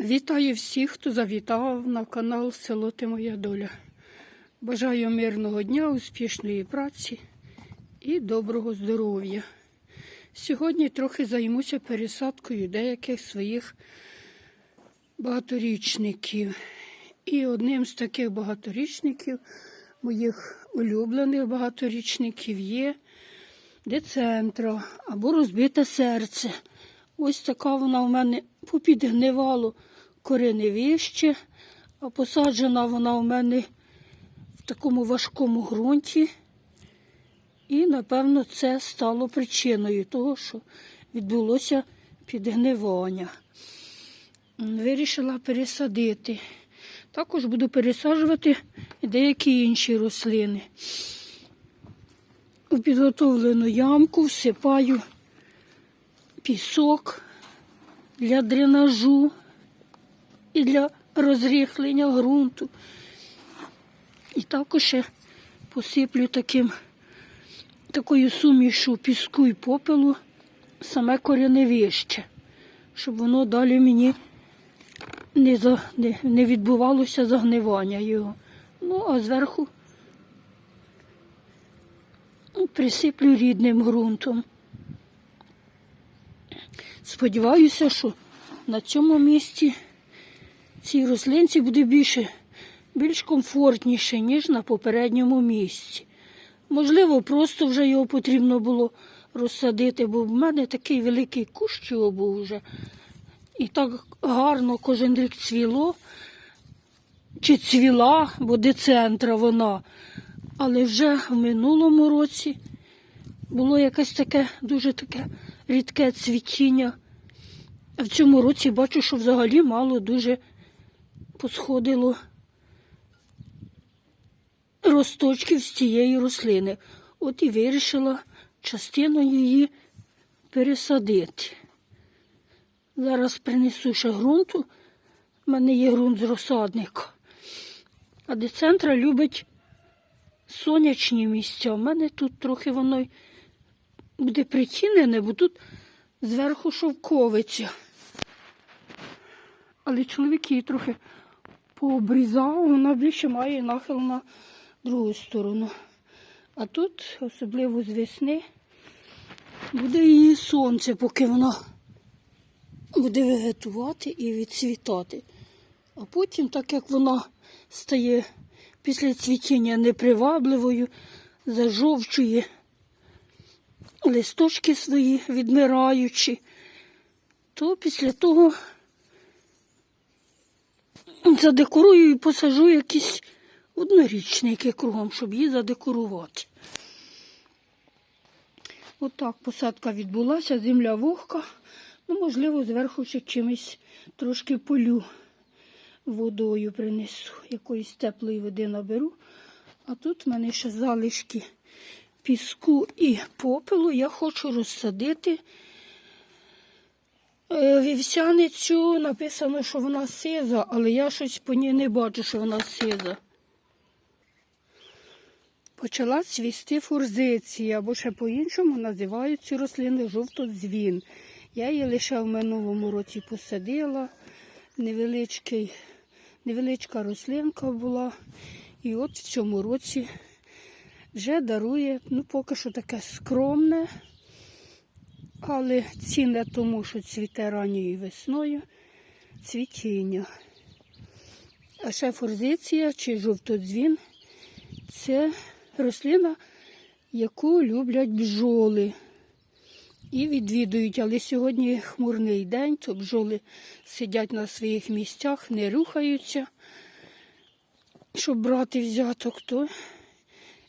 Вітаю всіх, хто завітав на канал Село Ти Моя Доля. Бажаю мирного дня, успішної праці і доброго здоров'я. Сьогодні трохи займуся пересадкою деяких своїх багаторічників. І одним з таких багаторічників, моїх улюблених багаторічників, є децентра або розбите серце. Ось така вона в мене попідгнивало кореневище, а посаджена вона в мене в такому важкому ґрунті. І, напевно, це стало причиною того, що відбулося підгнивання. Вирішила пересадити. Також буду пересаджувати деякі інші рослини. У підготовлену ямку всипаю пісок для дренажу і для розріхлення ґрунту. І також ще посиплю таким, такою сумішу піску і попелу саме кореневище, щоб воно далі мені не, за, не, не відбувалося загнивання його. Ну, а зверху присиплю рідним ґрунтом. Сподіваюся, що на цьому місці цій рослинці буде більше, більш комфортніше, ніж на попередньому місці. Можливо, просто вже його потрібно було розсадити, бо в мене такий великий кущ його був вже. І так гарно кожен рік цвіло, чи цвіла, бо децентра вона. Але вже в минулому році було якесь таке дуже таке рідке цвітіння. А в цьому році бачу, що взагалі мало дуже посходило росточків з цієї рослини. От і вирішила частину її пересадити. Зараз принесу ще ґрунту. У мене є ґрунт з розсадника. А децентра любить сонячні місця. У мене тут трохи воно буде притінене, бо тут зверху шовковиця. Але чоловік її трохи пообрізав, вона більше має нахил на другу сторону. А тут, особливо з весни, буде її сонце, поки вона буде вегетувати і відцвітати. А потім, так як вона стає після цвітіння непривабливою, зажовчує листочки свої відмираючи, то після того задекорую і посажу якісь однорічники кругом, щоб її задекорувати. Отак посадка відбулася, земля вогка. Ну, можливо, зверху ще чимось трошки полю водою принесу, якоїсь теплої води наберу. А тут в мене ще залишки піску і попелу. Я хочу розсадити е, вівсяницю. Написано, що вона сиза, але я щось по ній не бачу, що вона сиза. Почала цвісти фурзиція, або ще по-іншому називають цю рослину жовтодзвін. Я її лише в минулому році посадила. Невеличкий, невеличка рослинка була. І от в цьому році вже дарує, ну, поки що таке скромне, але цінне тому, що цвіте ранньою весною, цвітіння. А ще форзиція чи жовтодзвін це рослина, яку люблять бджоли. І відвідують, але сьогодні хмурний день, то бджоли сидять на своїх місцях, не рухаються, щоб брати взяток, то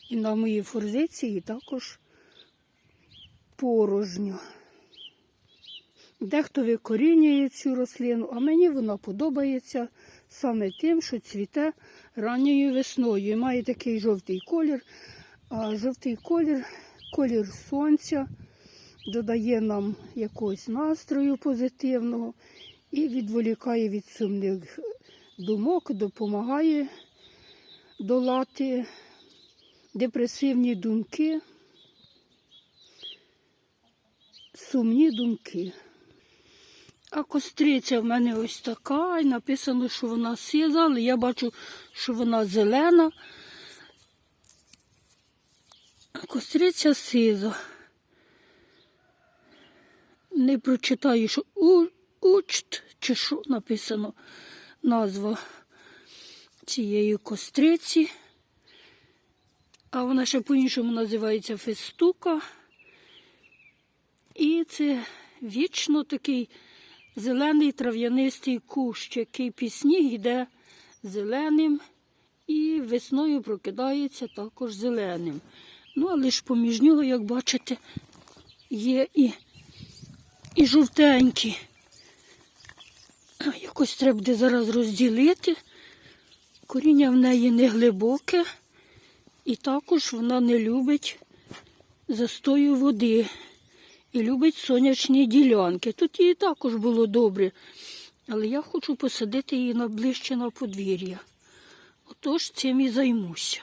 і на моїй форзиції також порожньо. Дехто викорінює цю рослину, а мені вона подобається саме тим, що цвіте ранньою весною. І має такий жовтий колір, а жовтий колір колір сонця додає нам якогось настрою позитивного і відволікає від сумних думок, допомагає долати депресивні думки, сумні думки. А костриця в мене ось така, і написано, що вона сиза, але я бачу, що вона зелена. А Костриця сиза. Не прочитаю, що учт, чи що написано назва цієї костриці. А вона ще по-іншому називається фестука. І це вічно такий зелений трав'янистий кущ, який пісні йде зеленим і весною прокидається також зеленим. Ну, але ж поміж нього, як бачите, є і, і жовтенькі. Якось треба буде зараз розділити. Коріння в неї не глибоке, і також вона не любить застою води і любить сонячні ділянки. Тут їй також було добре, але я хочу посадити її на ближче на подвір'я. Отож цим і займуся.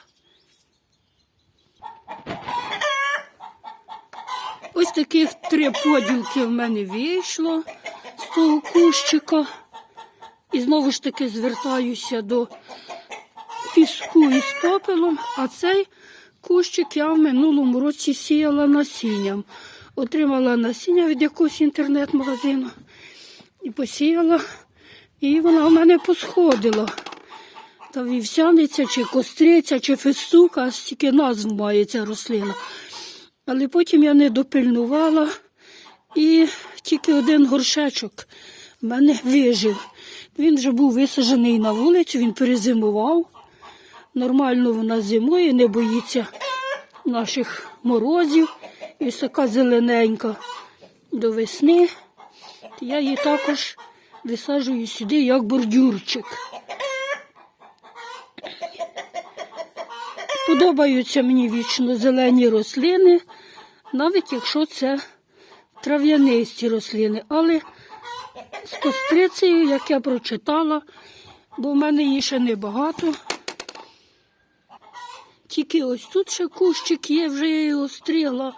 Ось таких три поділки в мене вийшло з того кущика. І знову ж таки звертаюся до піску із попелом, а цей кущик я в минулому році сіяла насінням. Отримала насіння від якогось інтернет-магазину і посіяла, і вона в мене посходила. Та вівсяниця, чи костриця, чи фестука, стільки назв має ця рослина. Але потім я не допильнувала і тільки один горшечок в мене вижив. Він вже був висаджений на вулицю, він перезимував. Нормально вона зимує, не боїться наших морозів. І така зелененька до весни. Я її також висаджую сюди як бордюрчик. Подобаються мені вічно зелені рослини, навіть якщо це трав'янисті рослини. Але з кострицею, як я прочитала, бо в мене її ще небагато. Тільки ось тут ще кущик є, вже я його стригла,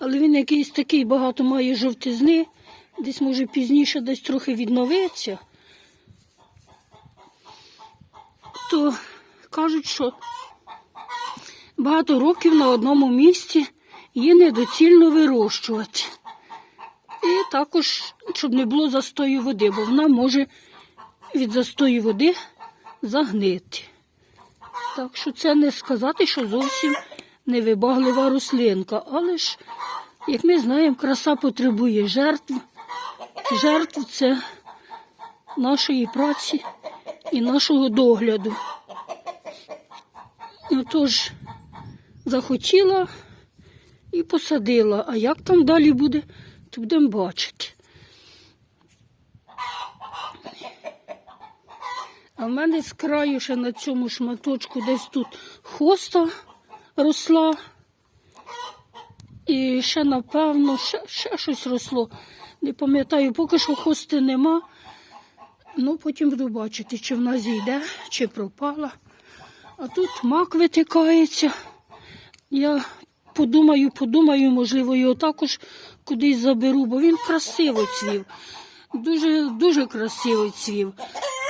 але він якийсь такий багато має жовтизни. Десь може пізніше десь трохи відновиться. То кажуть, що багато років на одному місці її недоцільно вирощувати. І також, щоб не було застою води, бо вона може від застою води загнити. Так що це не сказати, що зовсім невибаглива рослинка. Але ж, як ми знаємо, краса потребує жертв. Жертв це нашої праці і нашого догляду. Тож захотіла і посадила. А як там далі буде, то будемо бачити. А в мене з краю ще на цьому шматочку десь тут хоста росла. І ще, напевно, ще, ще щось росло. Не пам'ятаю, поки що хости нема. Ну, потім буду бачити, чи вона зійде, чи пропала. А тут мак витикається. Я подумаю, подумаю, можливо, його також кудись заберу, бо він красиво цвів. Дуже, дуже красиво цвів,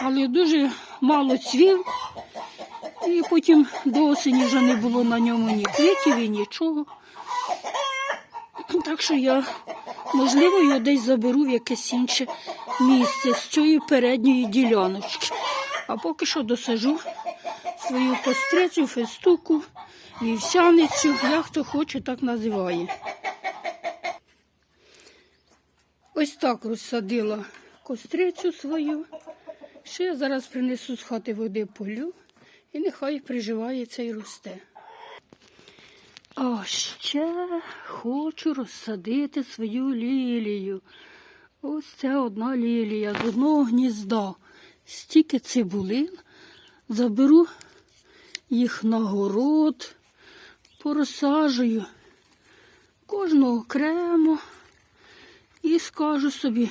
але дуже мало цвів. І потім до осені вже не було на ньому ні квітів і нічого. Так що я, можливо, його десь заберу в якесь інше місце з цієї передньої діляночки. А поки що досажу свою кострицю, фестуку, вівсяницю, як хто хоче, так називає. Ось так розсадила кострицю свою. Ще я зараз принесу з хати води полю і нехай приживається і росте. А ще хочу розсадити свою лілію. Ось це одна лілія з одного гнізда. Стільки цибулин. Заберу їх на город, порозсаджую кожного окремо і скажу собі,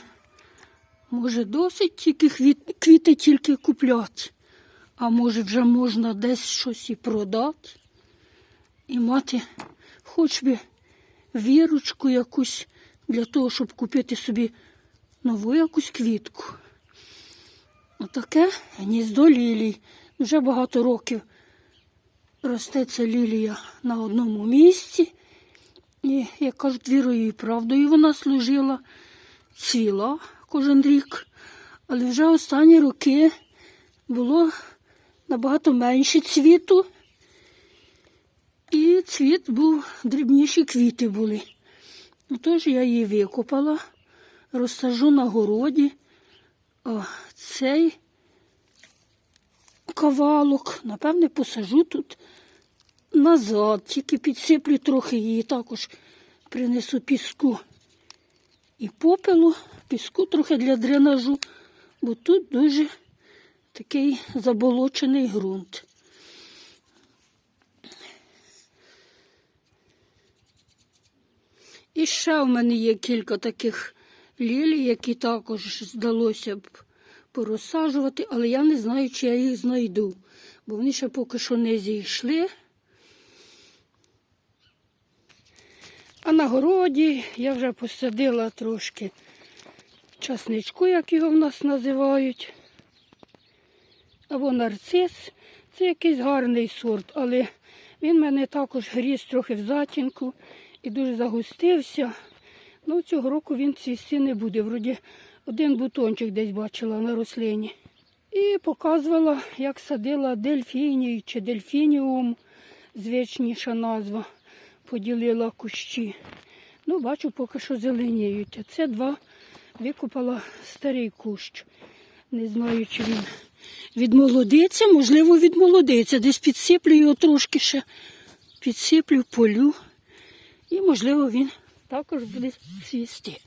може досить тільки квіт- квіти тільки купляти, а може вже можна десь щось і продати і мати хоч би вірочку якусь для того, щоб купити собі нову якусь квітку. Отаке гніздо лілій. Вже багато років росте ця лілія на одному місці. І, як кажуть, вірою і правдою вона служила, цвіла кожен рік. Але вже останні роки було набагато менше цвіту. І цвіт був, дрібніші квіти були. Тож я її викопала, розсажу на городі. О, цей кавалок, напевне, посажу тут назад, тільки підсиплю трохи її, також принесу піску і попелу, піску трохи для дренажу, бо тут дуже такий заболочений ґрунт. І ще в мене є кілька таких лілій, які також здалося б порозсаджувати, але я не знаю, чи я їх знайду, бо вони ще поки що не зійшли. А на городі я вже посадила трошки часничку, як його в нас називають. Або нарцис. Це якийсь гарний сорт, але він мене також гріз трохи в затінку і дуже загустився. Ну, цього року він цвісти не буде. Вроді один бутончик десь бачила на рослині. І показувала, як садила дельфіній чи дельфініум, звичніша назва, поділила кущі. Ну, бачу, поки що зеленіють. Це два викопала старий кущ. Не знаю, чи він відмолодиться, можливо, відмолодиться. Десь підсиплю його трошки ще, підсиплю, полю. І, можливо, він також буде цвісти.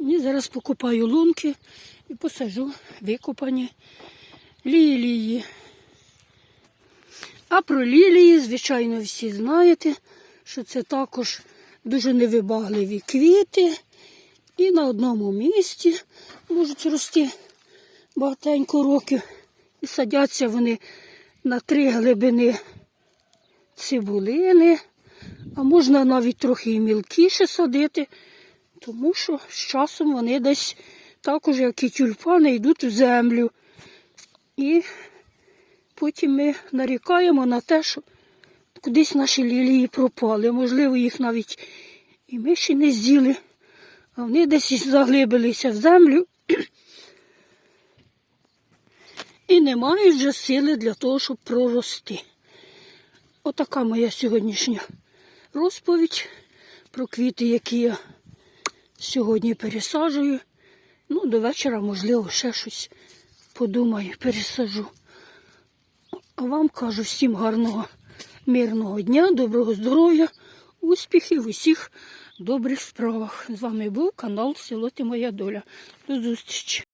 І зараз покупаю лунки і посажу викопані лілії. А про лілії, звичайно, всі знаєте, що це також дуже невибагливі квіти. І на одному місці можуть рости багатенько років. І садяться вони на три глибини цибулини, а можна навіть трохи і мілкіше садити, тому що з часом вони десь також, як і тюльпани, йдуть в землю. І потім ми нарікаємо на те, що кудись наші лілії пропали. Можливо, їх навіть і ми ще не з'їли, вони десь заглибилися в землю. І не мають вже сили для того, щоб прорости. Отака моя сьогоднішня розповідь про квіти, які я сьогодні пересаджую. Ну, до вечора, можливо, ще щось подумаю, пересажу. А вам кажу всім гарного, мирного дня, доброго здоров'я, успіхів усіх добрих справах. З вами був канал Село Ти Моя Доля. До зустрічі!